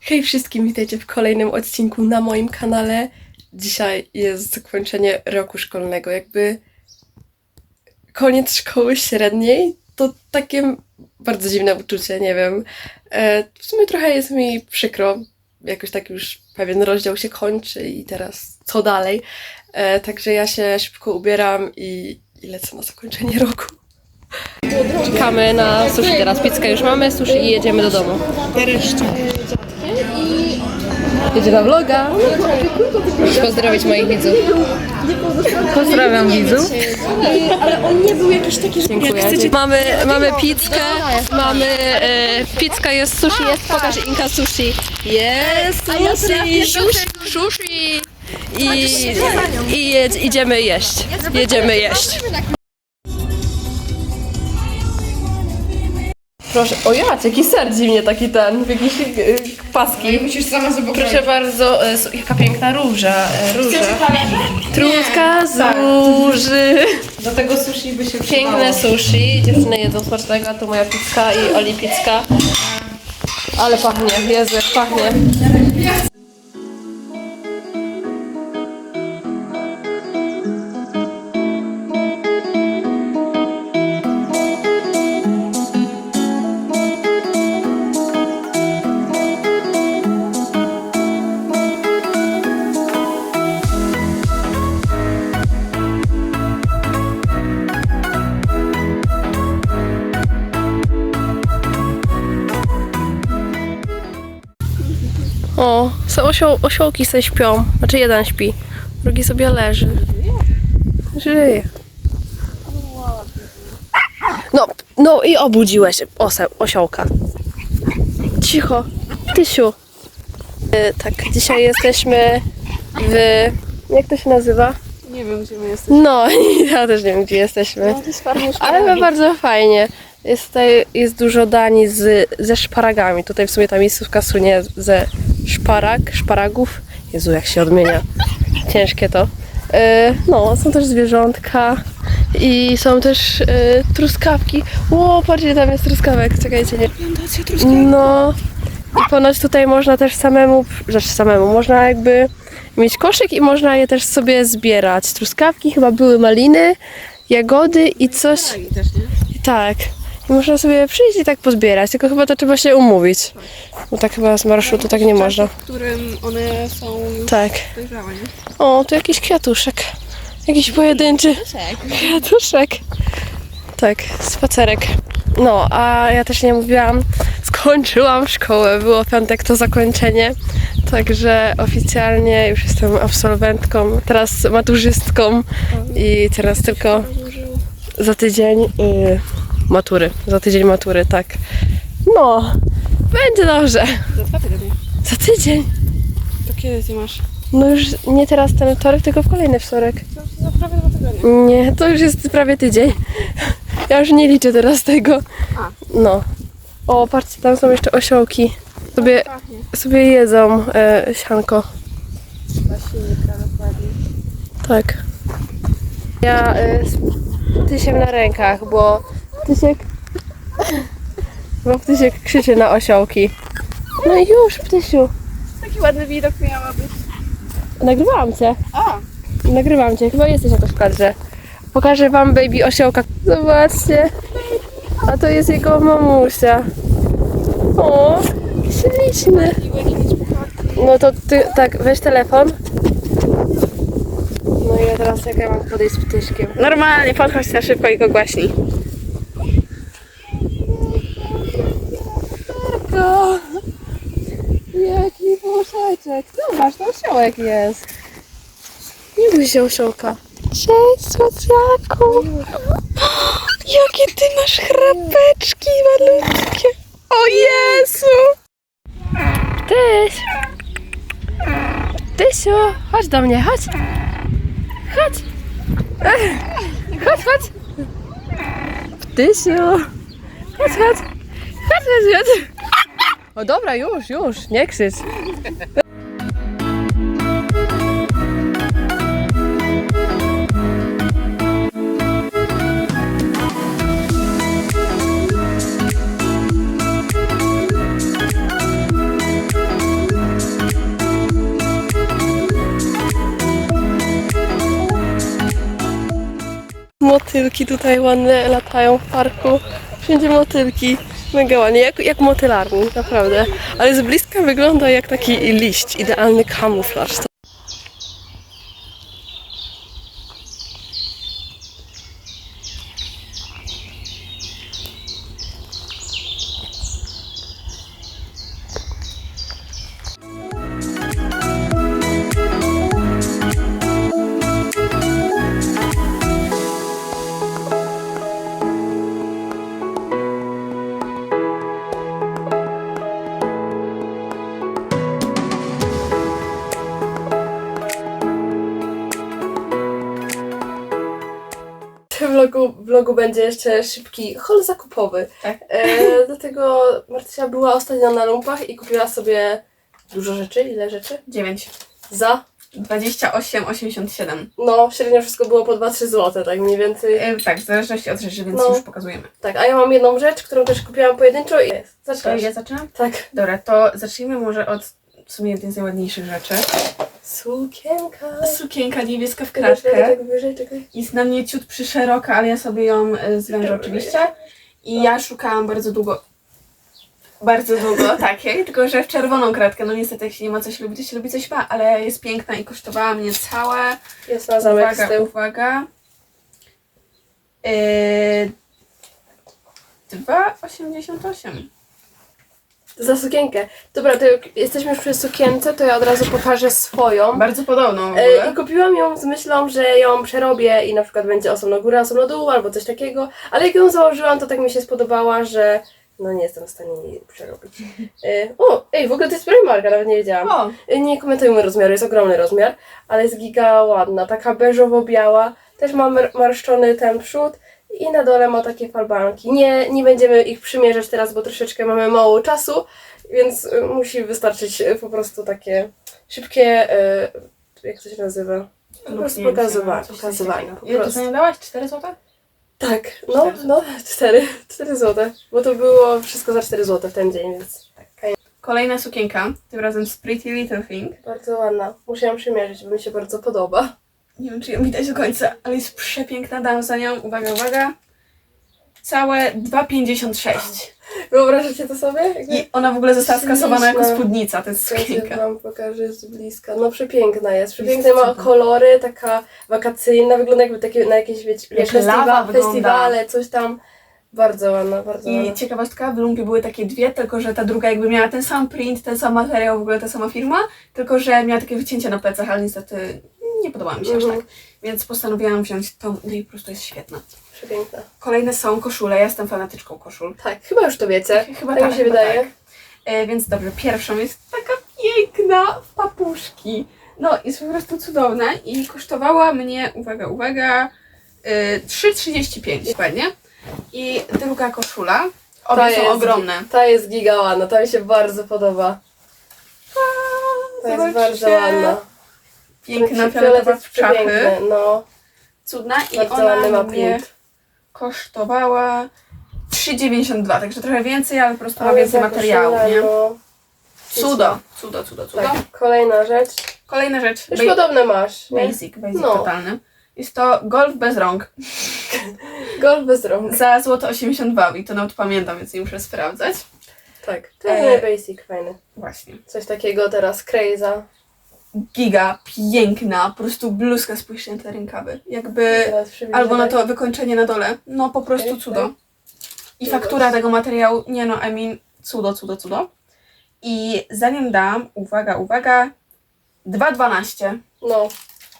Hej wszystkim, witajcie w kolejnym odcinku na moim kanale. Dzisiaj jest zakończenie roku szkolnego, jakby koniec szkoły średniej. To takie bardzo dziwne uczucie, nie wiem. E, w sumie trochę jest mi przykro, jakoś tak już pewien rozdział się kończy i teraz co dalej. E, także ja się szybko ubieram i, i lecę na zakończenie roku. Czekamy na sushi teraz. Pizzkę już mamy, sushi i jedziemy do domu. Jedzie na vloga. Muszę pozdrowić moich widzów. Pozdrawiam widzów. Dziękuję. Mamy, mamy pizzkę, mamy e, pizzka, jest sushi, jest, pokaż Inka sushi. Jest sushi, sushi, sushi. I, i jedz, idziemy jeść. Jedziemy jeść. Proszę, o jać, jaki ser dziwnie taki ten, w jakiś y, paski. Musisz sama sobie Proszę bardzo, e, su- jaka piękna róża, e, róża. Trudka z róży. Do tego sushi by się Piękne sushi, dziewczyny jedzą smacznego, a tu moja pizka i Oli pizka. Ale pachnie, Jezu, jak pachnie. O, są osioł, osiołki sobie śpią. Znaczy jeden śpi, drugi sobie leży. Żyje. No, no i obudziłeś ose, osiołka. Cicho, Tysiu. Y, tak, dzisiaj jesteśmy w... Jak to się nazywa? Nie wiem, gdzie my jesteśmy. No, ja też nie wiem, gdzie jesteśmy. To jest farma Ale bardzo fajnie. Jest tutaj jest dużo dani z, ze szparagami. Tutaj w sumie ta miejscówka słynie ze szparag, szparagów. Jezu, jak się odmienia. Ciężkie to. E, no, są też zwierzątka i są też e, truskawki. Ło, patrzcie, tam jest truskawek. Czekajcie, nie. No. I ponoć tutaj można też samemu, znaczy samemu, można jakby mieć koszyk i można je też sobie zbierać. Truskawki, chyba były maliny, jagody i coś. Tak. Można sobie przyjść i tak pozbierać, tylko chyba to trzeba się umówić. Bo tak chyba z marszu to tak nie można. W którym one są już Tak. dojrzałe, nie? O, tu jakiś kwiatuszek. Jakiś pojedynczy kwiatuszek. Tak, spacerek. No, a ja też nie mówiłam, skończyłam szkołę, było piątek to zakończenie, także oficjalnie już jestem absolwentką, teraz maturzystką i teraz tylko za tydzień y, matury, za tydzień matury, tak. No, będzie dobrze. Za dwa tygodnie. Za tydzień. To kiedy ty masz? No już nie teraz ten wtorek, tylko w kolejny wtorek. To za prawie dwa tygodnie. Nie, to już jest prawie tydzień. Ja już nie liczę teraz tego. A. No. O, patrzcie, tam są jeszcze osiołki. Sobie, Pachnie. sobie jedzą e, sianko. Silnika, dokładnie. Tak. Ja e, z Tysiem na rękach, bo Tysiek... Bo Tysiek krzyczy na osiołki. No już, Ptysiu. Taki ładny widok miała być. Nagrywałam cię. A! Nagrywam cię, chyba jesteś jakoś w kadrze. Pokażę wam baby osiołka. Zobaczcie. A to jest jego mamusia. O, śliczny. No to ty, tak, weź telefon. No i ja teraz jak ja mam podejść z ptyszkiem. Normalnie, podchodź na szybko i go głaśnij. Marko! Jaki puszeczek. Zobacz, to osiołek jest. Nie bój się osiołka. Cześć, słodziaku. Jakie ty masz chrapeczki malutkie. O Jezu! Tyś! Tysiu, chodź do mnie, chodź. Chodź. Chodź, chodź. Tysiu. Chodź, chodź. Chodź, chodź, chodź. O dobra, już, już, nie krzycz. Motylki tutaj ładne latają w parku. Wszędzie motylki. Mega ładnie, jak, jak motylarni, naprawdę. Ale z bliska wygląda jak taki liść, idealny kamuflaż. Vlogu, będzie jeszcze szybki haul zakupowy. Tak. E, dlatego Martysia była ostatnio na lumpach i kupiła sobie dużo rzeczy. Ile rzeczy? 9. Za? 28,87. No, średnio wszystko było po 2-3 zł, tak mniej więcej. E, tak, w zależności od rzeczy, więc No. już pokazujemy. Tak, a ja mam jedną rzecz, którą też kupiłam pojedynczo i. To Zaczynasz. ja zaczynam? Tak. Dobra, to zacznijmy może od w sumie jednej z najładniejszych rzeczy. Sukienka. Sukienka niebieska w kratkę. Tak wyżej, czekaj. Jest na mnie ciut przyszeroka, ale ja sobie ją e, zwężę oczywiście. I ja szukałam bardzo długo. Bardzo długo takiej, tylko że w czerwoną kratkę. No niestety, jak się nie ma coś lubi, to się lubi coś ma, ale jest piękna i kosztowała mnie całe. Jest na zamek Uwaga, z tyłu. uwaga. Yy, 2,88. Za sukienkę. Dobra, to jak jesteśmy już przy sukience, to ja od razu pokażę swoją. Bardzo podobną w E, ogóle. I kupiłam ją z myślą, że ją przerobię i na przykład będzie osobno góra, osobno dół albo coś takiego, ale jak ją założyłam, to tak mi się spodobała, że no nie jestem w stanie jej przerobić. E, o, ej, w ogóle to jest Primarka, nawet nie wiedziałam. O, E, Nie komentujmy rozmiaru, jest ogromny rozmiar, ale jest giga ładna, taka beżowo-biała, też ma mar- marszczony ten przód i na dole ma takie falbanki. Nie, nie będziemy ich przymierzać teraz, bo troszeczkę mamy mało czasu, więc y, musi wystarczyć y, po prostu takie szybkie, y, jak to się nazywa? Po prostu luknięcie, pokazywanie. no, pokazywanie po Ile to prostu. dałaś? 4 zł? Tak, no, Cztery no, cztery, cztery złote, bo to było wszystko za 4 złote w ten dzień, więc Kolejna sukienka, tym razem z Pretty Little Thing. bardzo ładna. Muszę ją przymierzyć, bo mi się bardzo podoba. Nie wiem, czy ją widać do końca, ale jest przepiękna. Dam za nią, uwaga, uwaga, całe 2,56. Wyobrażacie to sobie? Jakby... I ona w ogóle została skasowana jako spódnica, to jest sukienka. wam pokażę z bliska. No przepiękna jest. Przepiękne Jest ma kolory, taka wakacyjna, wygląda jakby takie, na jakieś wiecie, Jak festiwa- festiwale, coś tam. Bardzo ładna, bardzo I ładna. ciekawostka, w lumpie były takie dwie, tylko że ta druga jakby miała ten sam print, ten sam materiał, w ogóle ta sama firma, tylko że miała takie wycięcie na plecach, ale niestety nie podobała mi się aż Mhm. tak. Więc postanowiłam wziąć tą, no i po prostu jest świetna. Przepiękna. Kolejne są koszule, ja jestem fanatyczką koszul. Tak, chyba już to wiecie. Chyba tak tak, mi się chyba wydaje. tak. E, więc dobrze, pierwszą jest taka piękna w papuszki. No, jest po prostu cudowna i kosztowała mnie, uwaga, uwaga, e, 3,35 dokładnie. I druga koszula, obie są ogromne. Ta jest giga ładna, ta mi się bardzo podoba. Ta jest bardzo ładna. Piękna, Fiolet fioletowa w czachy. no. Cudna i Bardzo ona ma mnie print. kosztowała 3,92, także trochę więcej, ale po prostu ma Ale więcej za materiału, koszulę, nie? No. Cudo, cudo, cudo, cudo. Tak, kolejna rzecz. Kolejna rzecz, Już ba- podobne masz, nie? basic, basic No. totalny. Jest to golf bez rąk. Golf bez rąk. Za złoto 82 i to nawet pamiętam, więc nie muszę sprawdzać. Tak, to E, jest basic, fajny. Właśnie. Coś takiego teraz, craza. Giga, piękna, po prostu bluzka, spójrzcie na te rękawy. Jakby, albo na to wykończenie na dole. No po prostu cudo. I faktura tego materiału, nie no, I mean, cudo, cudo, cudo. I zanim dam, uwaga, uwaga, 2,12. No,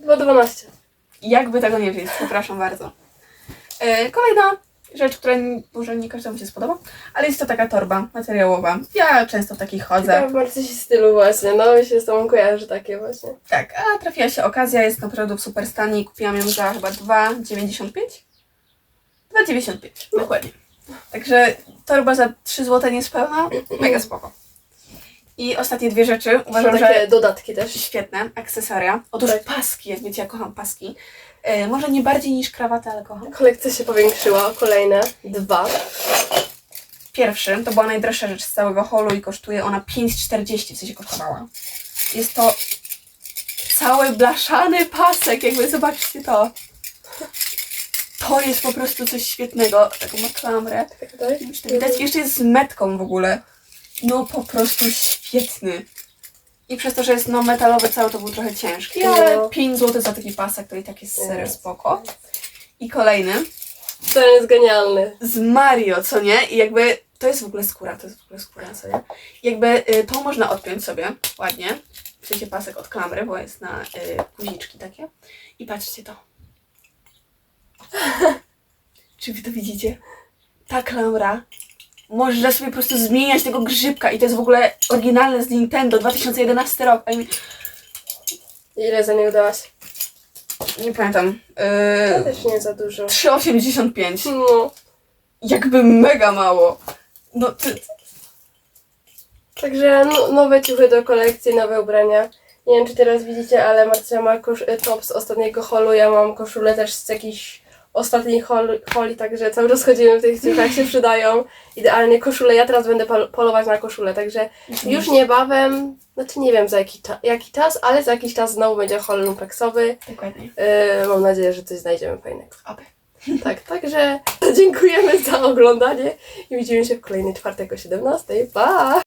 2,12. Jakby tego nie wiedzieć, przepraszam bardzo. E, kolejna rzecz, która może nie każdemu się spodoba, ale jest to taka torba materiałowa. Ja często w takich chodzę. Tak, bardzo się stylu właśnie, no mi się z tobą kojarzy takie właśnie. Tak, a trafiła się okazja, jest naprawdę w super stanie i kupiłam ją za chyba 2,95? 2,95, dokładnie. Także torba za 3 zł niespełna, mega spoko. I ostatnie dwie rzeczy, Są uważam, takie że dodatki też. świetne, akcesoria. Otóż Tak. paski, jak wiecie, ja kocham paski. E, może nie bardziej niż krawatę, ale kocham. Kolekcja się powiększyła, o kolejne dwa. Pierwszy, to była najdroższa rzecz z całego holu i kosztuje ona 5,40, w sensie kosztowała. Jest to cały blaszany pasek, jakby zobaczcie to. To jest po prostu coś świetnego. Taką ma klamrę. Tak, wiem, czy to widać. Jeszcze jest z metką w ogóle. No po prostu świetny. I przez to, że jest no metalowy cały, to był trochę ciężki, ale No. 5 zł za taki pasek to i tak jest serio spoko. I kolejny Ten jest genialny. z Mario, co nie? I jakby to jest w ogóle skóra, to jest w ogóle skóra, co nie? Jakby y, to można odpiąć sobie ładnie. W sensie pasek od klamry, bo jest na y, guziczki takie. I patrzcie to. Czy wy to widzicie? Ta klamra. Można sobie po prostu zmieniać tego grzybka i to jest w ogóle oryginalne z Nintendo 2011 rok. I Ile za niego dałaś? nie pamiętam. To Yy, też nie za dużo. 3,85. No. Jakby mega mało. No ty, Także no, nowe ciuchy do kolekcji, nowe ubrania. Nie wiem, czy teraz widzicie, ale Marcia ma kosz- top z ostatniego holu, ja mam koszulę też z jakichś ostatnich hol- holi, także cały czas chodzimy w tych ciuchach, się przydają. Idealnie koszule, ja teraz będę pol- polować na koszulę, także już niebawem, znaczy nie wiem za jaki, cza- jaki czas, ale za jakiś czas znowu będzie hol lumpeksowy. Dokładnie. Yy, mam nadzieję, że coś znajdziemy fajnego. Oby. Tak, także dziękujemy za oglądanie i widzimy się w kolejnej czwartek o 17. Pa!